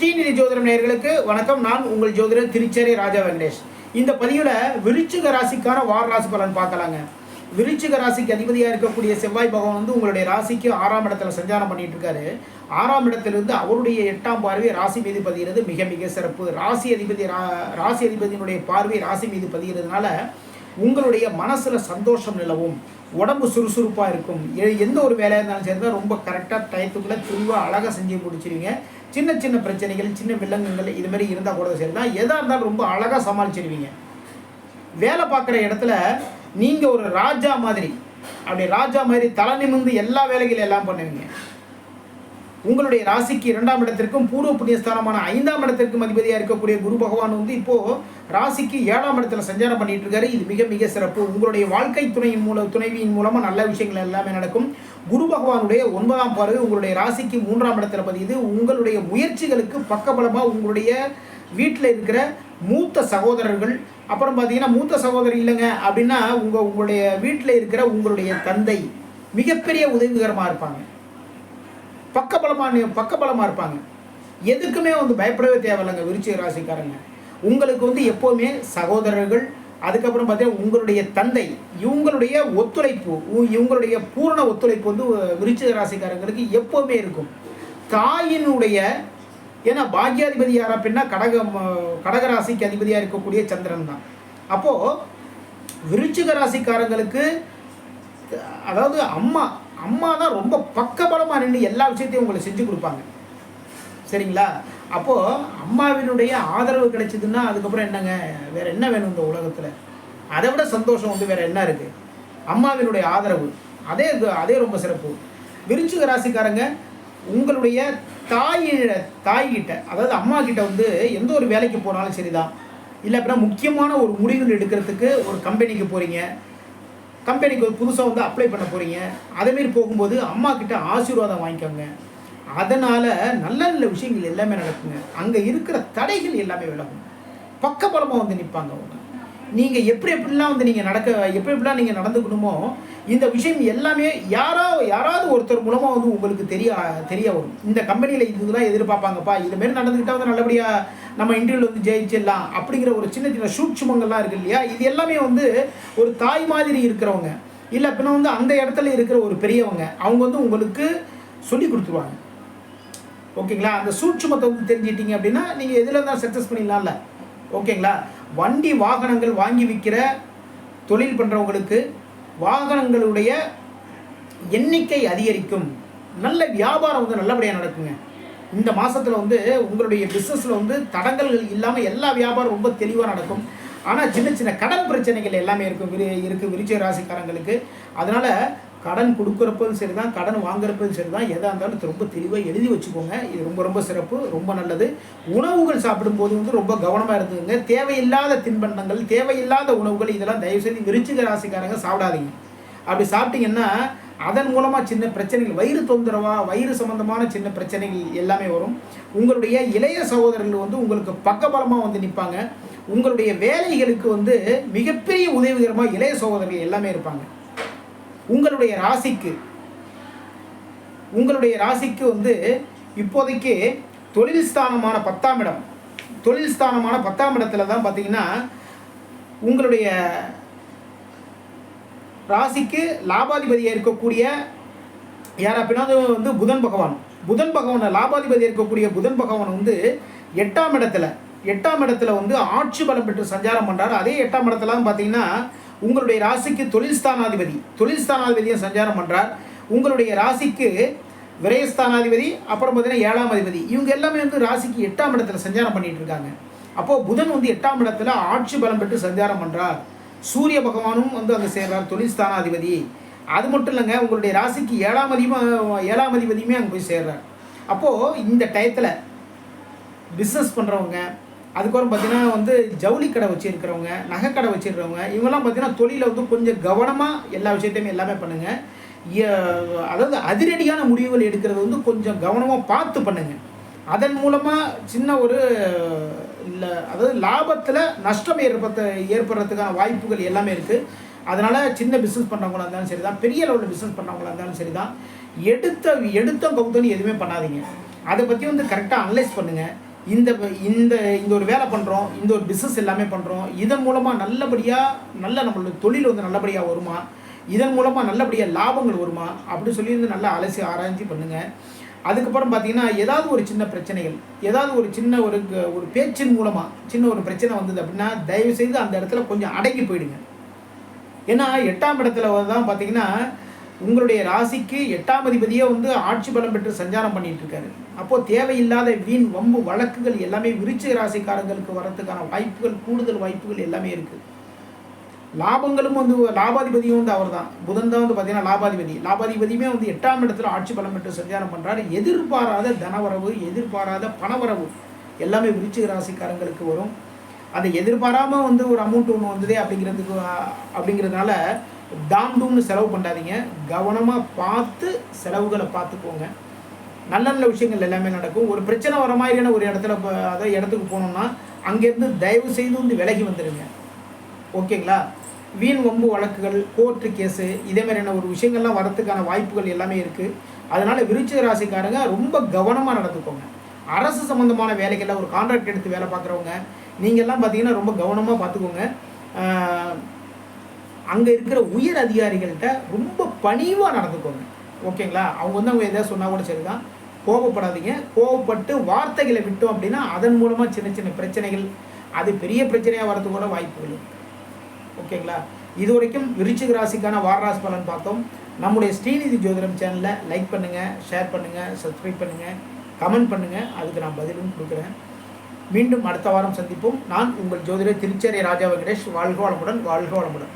ஸ்ரீநிதி ஜோதிடம் நேர்களுக்கு வணக்கம். நான் உங்கள் ஜோதிடர் திருச்சேரி ராஜா வெங்கடேஷ். இந்த பதிவில் விருச்சிக ராசிக்கான வார ராசி பலன் பார்க்கலாங்க. விருச்சிக ராசிக்கு அதிபதியாக இருக்கக்கூடிய செவ்வாய் பகவான் வந்து உங்களுடைய ராசிக்கு ஆறாம் இடத்துல சஞ்சாரம் பண்ணிட்டு இருக்காரு. ஆறாம் இடத்திலிருந்து அவருடைய எட்டாம் பார்வை ராசி மீது பதிகிறது மிக மிக சிறப்பு. ராசி அதிபதி ரா- ராசி அதிபதியினுடைய பார்வை ராசி மீது பதிகிறதுனால உங்களுடைய மனசில் சந்தோஷம் நிலவும் உடம்பு சுறுசுறுப்பாக இருக்கும். எந்த ஒரு வேலையாக இருந்தாலும் சரி ரொம்ப கரெக்டாக டயத்துக்குள்ளே துணிவாக அழகாக செஞ்சு முடிச்சிருவீங்க. சின்ன சின்ன பிரச்சனைகள் சின்ன வில்லங்கங்கள் இது மாதிரி இருந்தால் கூட சரி தான் எதாக இருந்தாலும் ரொம்ப அழகாக சமாளிச்சிருவீங்க. வேலை பார்க்குற இடத்துல நீங்கள் ஒரு ராஜா மாதிரி அப்படி ராஜா மாதிரி தலை நிமிர்ந்து எல்லா வேலைகளும் எல்லாம் பண்ணுவீங்க. உங்களுடைய ராசிக்கு இரண்டாம் இடத்திற்கும் பூர்வ புண்ணியஸ்தானமான ஐந்தாம் இடத்திற்கும் அதிபதியாக இருக்கக்கூடிய குரு பகவான் வந்து இப்போ ராசிக்கு ஏழாம் இடத்துல சஞ்சாரம் பண்ணிட்டு இருக்காரு. இது மிக மிக சிறப்பு. உங்களுடைய வாழ்க்கை துணையின் மூலம் துணைவியின் மூலமா நல்ல விஷயங்கள் எல்லாமே நடக்கும். குரு பகவானுடைய ஒன்பதாம் பார்வை உங்களுடைய ராசிக்கு மூன்றாம் இடத்துல பதியுது. உங்களுடைய முயற்சிகளுக்கு பக்கபலமா உங்களுடைய வீட்டில் இருக்கிற மூத்த சகோதரர்கள் அப்புறம் பார்த்தீங்கன்னா மூத்த சகோதரி இல்லைங்க அப்படின்னா உங்கள் உங்களுடைய வீட்டில் இருக்கிற உங்களுடைய தந்தை மிகப்பெரிய உதவிகரமாக இருப்பாங்க. பக்கபலமாக பக்கபலமாக இருப்பாங்க. எதுக்குமே வந்து பயப்படவே தேவையில்லைங்க விருச்சிக ராசிக்காரங்க. உங்களுக்கு வந்து எப்போவுமே சகோதரர்கள் அதுக்கப்புறம் பார்த்தீங்கன்னா உங்களுடைய தந்தை இவங்களுடைய ஒத்துழைப்பு உ- இவங்களுடைய பூரண ஒத்துழைப்பு வந்து விருச்சிக ராசிக்காரங்களுக்கு எப்போவுமே இருக்கும். தாயினுடைய ஏன்னா பாக்யாதிபதி யார் அப்படின்னா கடக கடகராசிக்கு அதிபதியாக இருக்கக்கூடிய சந்திரன் தான். அப்போது விருச்சிக ராசிக்காரங்களுக்கு அதாவது அம்மா அம்மா தான் ரொம்ப பக்கபலமாக நின்று எல்லா விஷயத்தையும் உங்களை செஞ்சு கொடுப்பாங்க. சரிங்களா? அப்போது அம்மாவினுடைய ஆதரவு கிடைச்சதுன்னா அதுக்கப்புறம் என்னங்க? வேற என்ன வேணும் இந்த உலகத்தில்? அதை விட சந்தோஷம் வந்து வேற என்ன இருக்குது அம்மாவினுடைய ஆதரவு. அதே அதே ரொம்ப சிறப்பு. விருச்சிக ராசிக்காரங்க உங்களுடைய தாய் தாய்கிட்ட அதாவது அம்மா கிட்ட வந்து எந்த ஒரு வேலைக்கு போனாலும் சரிதான். இல்லை அப்படின்னா முக்கியமான ஒரு முடிவுகள் எடுக்கிறதுக்கு ஒரு கம்பெனிக்கு போகிறீங்க கம்பெனிக்கு ஒரு புதுசாக வந்து அப்ளை பண்ண போகிறீங்க அதேமாரி போகும்போது அம்மா கிட்ட ஆசீர்வாதம் வாங்கிக்கோங்க. அதனால் நல்ல நல்ல விஷயங்கள் எல்லாமே நடக்குங்க. அங்கே இருக்கிற தடைகள் எல்லாமே விலகும். பக்கபலமாக வந்து நிற்பாங்க அவங்க. நீங்கள் எப்படி எப்படிலாம் வந்து நீங்கள் நடக்க எப்படி எப்படிலாம் நீங்கள் நடந்துக்கணுமோ இந்த விஷயம் எல்லாமே யாரோ யாராவது ஒருத்தர் மூலமாக வந்து உங்களுக்கு தெரிய தெரிய வரும். இந்த கம்பெனியில் இதுதான் எதிர்பார்ப்பாங்கப்பா இதுமாரி நடந்துக்கிட்டால் வந்து நல்லபடியாக நம்ம இன்டர்வியூவில் வந்து ஜெயிச்சிடலாம் அப்படிங்கிற ஒரு சின்ன சின்ன சூட்சுமங்கள்லாம் இருக்குது இல்லையா? இது எல்லாமே வந்து ஒரு தாய் மாதிரி இருக்கிறவங்க. இல்லை அப்படின்னா வந்து அந்த இடத்துல இருக்கிற ஒரு பெரியவங்க அவங்க வந்து உங்களுக்கு சொல்லி கொடுத்துருவாங்க. ஓகேங்களா? அந்த சூட்சுமத்தை வந்து தெரிஞ்சுக்கிட்டீங்க அப்படின்னா நீங்கள் எதில் தான் சக்ஸஸ் பண்ணிடலாம்ல. ஓகேங்களா? வண்டி வாகனங்கள் வாங்கி விற்கிற தொழில் பண்ணுறவங்களுக்கு வாகனங்களுடைய எண்ணிக்கை அதிகரிக்கும். நல்ல வியாபாரம் வந்து நல்லபடியாக நடக்குங்க. இந்த மாதத்தில் வந்து உங்களுடைய பிஸ்னஸில் வந்து தடங்கல்கள் இல்லாமல் எல்லா வியாபாரம் ரொம்ப தெளிவாக நடக்கும். ஆனால் சின்ன சின்ன கடன் பிரச்சனைகள் எல்லாமே இருக்கும். விரு இருக்குது விருச்ச ராசிக்காரங்களுக்கு. அதனால் கடன் கொடுக்குறப்பதும் சரி தான் கடன் வாங்குறப்பதும் சரி தான் எதாக இருந்தாலும் ரொம்ப தெளிவாக எழுதி வச்சுக்கோங்க. இது ரொம்ப ரொம்ப சிறப்பு ரொம்ப நல்லது. உணவுகள் சாப்பிடும்போது வந்து ரொம்ப கவனமாக இருந்துங்க தேவையில்லாத தின்பண்டங்கள் தேவையில்லாத உணவுகள் இதெல்லாம் தயவுசெய்து விருச்சிக ராசிக்காரங்க சாப்பிடாதீங்க. அப்படி சாப்பிட்டீங்கன்னா அதன் மூலமாக சின்ன பிரச்சனைகள் வயிறு தொந்தரவா வயிறு சம்பந்தமான சின்ன பிரச்சனைகள் எல்லாமே வரும். உங்களுடைய இளைய சகோதரர்கள் வந்து உங்களுக்கு பக்கபலமாக வந்து நிற்பாங்க உங்களுடைய வேலைகளுக்கு வந்து மிகப்பெரிய உதவிகரமாக இளைய சகோதரர்கள் எல்லாமே இருப்பாங்க. உங்களுடைய ராசிக்கு உங்களுடைய ராசிக்கு வந்து இப்போதைக்கு தொழில் ஸ்தானமான பத்தாம் இடம். தொழில் ஸ்தானமான பத்தாம் இடத்துல தான் பார்த்தீங்கன்னா உங்களுடைய ராசிக்கு லாபாதிபதியாக இருக்கக்கூடிய யார் அப்படின்னா வந்து புதன் பகவான். புதன் பகவானை லாபாதிபதி இருக்கக்கூடிய புதன் பகவான் வந்து எட்டாம் இடத்துல. எட்டாம் இடத்துல வந்து ஆட்சி பலம் பெற்று சஞ்சாரம் பண்ணுறாரு அதே எட்டாம் இடத்துல பார்த்தீங்கன்னா உங்களுடைய ராசிக்கு தொழில் ஸ்தானாதிபதி. தொழில் ஸ்தானாதிபதியை சஞ்சாரம் பண்ணுறார் உங்களுடைய ராசிக்கு விரயஸ்தானாதிபதி அப்புறம் பார்த்தீங்கன்னா ஏழாம் அதிபதி. இவங்க எல்லாமே வந்து ராசிக்கு எட்டாம் இடத்துல சஞ்சாரம் பண்ணிட்டு இருக்காங்க. அப்போது புதன் வந்து எட்டாம் இடத்துல ஆட்சி பலம் பெற்று சஞ்சாரம் பண்ணுறார் சூரிய பகவானும் வந்து அங்கே சேர்றார் தொழில் ஸ்தானாதிபதி. அது மட்டும் இல்லைங்க உங்களுடைய ராசிக்கு ஏழாம் அதிபம் ஏழாம் அதிபதியுமே அங்கே போய் சேர்றார். அப்போது இந்த டயத்தில் பிஸ்னஸ் பண்ணுறவங்க அதுக்கப்புறம் பார்த்தீங்கன்னா வந்து ஜவுளி கடை வச்சுருக்கிறவங்க நகைக்கடை வச்சுருக்கிறவங்க இவங்கெல்லாம் பார்த்தீங்கன்னா தொழிலை வந்து கொஞ்சம் கவனமாக எல்லா விஷயத்தையுமே எல்லாமே பண்ணுங்கள் அதாவது அதிரடியான முடிவுகள் எடுக்கிறது வந்து கொஞ்சம் கவனமாக பார்த்து பண்ணுங்கள் அதன் மூலமாக சின்ன ஒரு இல்லை அதாவது லாபத்தில் நஷ்டம் ஏற்படுத்த ஏற்படுறதுக்கான வாய்ப்புகள் எல்லாமே இருக்குது அதனால் சின்ன பிஸ்னஸ் பண்ணுறவங்களா இருந்தாலும் சரி தான் பெரிய லெவலில் பிஸ்னஸ் பண்ணுறவங்களா இருந்தாலும் சரி தான் எடுத்த எடுத்த கவுத்தன்னு எதுவுமே பண்ணாதீங்க. அதை பற்றி வந்து கரெக்டாக அனலைஸ் பண்ணுங்கள் இந்த இந்த இந்த ஒரு வேலை பண்ணுறோம் இந்த ஒரு பிஸ்னஸ் எல்லாமே பண்ணுறோம் இதன் மூலமாக நல்லபடியாக நல்ல நம்மளோட தொழில் வந்து நல்லபடியாக வருமா? இதன் மூலமாக நல்லபடியாக லாபங்கள் வருமா? அப்படி சொல்லி வந்து நல்லா அலசி ஆராய்ச்சி பண்ணுங்கள் அதுக்கப்புறம் பார்த்தீங்கன்னா ஏதாவது ஒரு சின்ன பிரச்சனைகள் ஏதாவது ஒரு சின்ன ஒரு க- ஒரு பேச்சின் மூலமாக சின்ன ஒரு பிரச்சனை வந்தது அப்படின்னா தயவு செய்து அந்த இடத்துல கொஞ்சம் அடங்கி போயிடுங்க. ஏன்னா எட்டாம் இடத்துல தான் பார்த்தீங்கன்னா உங்களுடைய ராசிக்கு எட்டாம் அதிபதியே வந்து ஆட்சி பலம் பெற்று சஞ்சாரம் பண்ணிட்டு இருக்காரு அப்போது தேவையில்லாத வீண் வம்பு வழக்குகள் எல்லாமே விருச்சிக ராசிக்காரங்களுக்கு வரதுக்கான வாய்ப்புகள் கூடுதல் வாய்ப்புகள் எல்லாமே இருக்குது லாபங்களும் வந்து லாபாதிபதியும் வந்து அவர் தான் புதன் தான் வந்து பார்த்தீங்கன்னா லாபாதிபதி. லாபாதிபதியுமே வந்து எட்டாம் இடத்துல ஆட்சி பலம் பெற்று சஞ்சாரம் பண்ணுறாரு எதிர்பாராத தனவரவு எதிர்பாராத பணவரவு எல்லாமே விருச்சிக ராசிக்காரங்களுக்கு வரும். அதை எதிர்பாராமல் வந்து ஒரு அமௌண்ட் ஒன்று வந்ததே அப்படிங்கிறதுக்கு அப்படிங்கிறதுனால டாம் டூம்னு செலவு பண்ணாதீங்க. கவனமாக பார்த்து செலவுகளை பார்த்துக்கோங்க. நல்ல நல்ல விஷயங்கள் எல்லாமே நடக்கும். ஒரு பிரச்சனை வர மாதிரியான ஒரு இடத்துல இப்போ அதாவது இடத்துக்கு போனோம்னா அங்கேருந்து தயவு செய்து வந்து விலகி வந்துடுங்க ஓகேங்களா? வீண் வம்பு வழக்குகள் கோர்ட்டு கேஸு இதே மாதிரியான ஒரு விஷயங்கள்லாம் வரத்துக்கான வாய்ப்புகள் எல்லாமே இருக்குது அதனால் விருச்சிக ராசிக்காரங்க ரொம்ப கவனமாக நடந்துக்கோங்க. அரசு சம்மந்தமான வேலைகளில் ஒரு கான்ட்ராக்ட் எடுத்து வேலை பார்க்குறவங்க நீங்கள்லாம் பார்த்தீங்கன்னா ரொம்ப கவனமாக பார்த்துக்கோங்க. அங்கே இருக்கிற உயர் அதிகாரிகள்கிட்ட ரொம்ப பணிவாக நடந்துக்கோங்க. ஓகேங்களா? அவங்க வந்து அவங்க எதாவது சொன்னால் கூட சரிதான். கோபப்படாதீங்க. கோபப்பட்டு வார்த்தைகளை விட்டோம் அப்படின்னா அதன் மூலமாக சின்ன சின்ன பிரச்சனைகள் அது பெரிய பிரச்சனையாக வரதுக்கு கூட வாய்ப்புகள் இல்லை ஓகேங்களா? இது வரைக்கும் விருச்சிக ராசிக்கான வாரராசி பலன் பார்த்தோம். நம்முடைய ஸ்ரீநிதி ஜோதிடம் சேனலை லைக் பண்ணுங்கள் ஷேர் பண்ணுங்கள் சப்ஸ்கிரைப் பண்ணுங்கள் கமெண்ட் பண்ணுங்கள் அதுக்கு நான் பதிலும் கொடுக்குறேன். மீண்டும் அடுத்த வாரம் சந்திப்போம். நான் உங்கள் ஜோதிடர் திருச்சேரி ராஜா வெங்கடேஷ். வாழ்க வளமுடன் வாழ்க வளமுடன்.